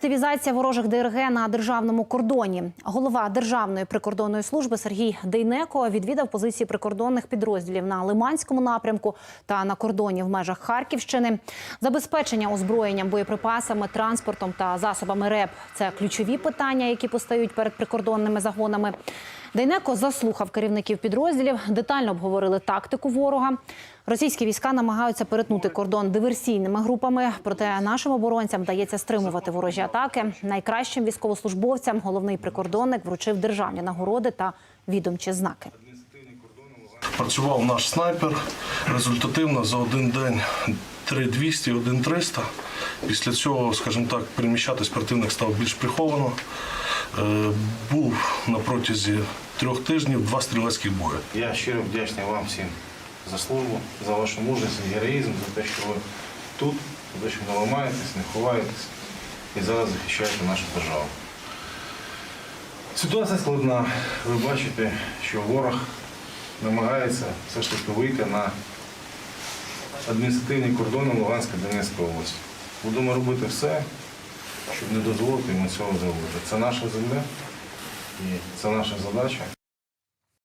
Активізація ворожих ДРГ на державному кордоні. Голова Державної прикордонної служби Сергій Дейнеко відвідав позиції прикордонних підрозділів на Лиманському напрямку та на кордоні в межах Харківщини. Забезпечення озброєнням, боєприпасами, транспортом та засобами РЕП це ключові питання, які постають перед прикордонними загонами. Дейнеко заслухав керівників підрозділів, детально обговорили тактику ворога. Російські війська намагаються перетнути кордон диверсійними групами, проте нашим оборонцям вдається стримувати ворожі атаки. Найкращим військовослужбовцям головний прикордонник вручив державні нагороди та відомчі знаки. Працював наш снайпер результативно за один день 3200, 1300. Після цього, скажімо так, переміщатись противник став більш приховано. Е, Був на протязі трьох тижнів два стрілецьких бої. Я щиро вдячний вам всім за службу, за вашу мужність, героїзм, за те, що ви тут, за те, що не ламаєтесь, не ховаєтесь і зараз захищаєте нашу державу. Ситуація складна. Ви бачите, що ворог намагається все ж таки вийти на адміністративні кордони Луганської Донецької області. Будемо робити все, щоб не дозволити йому цього зробити. Це наша земля і це наша задача.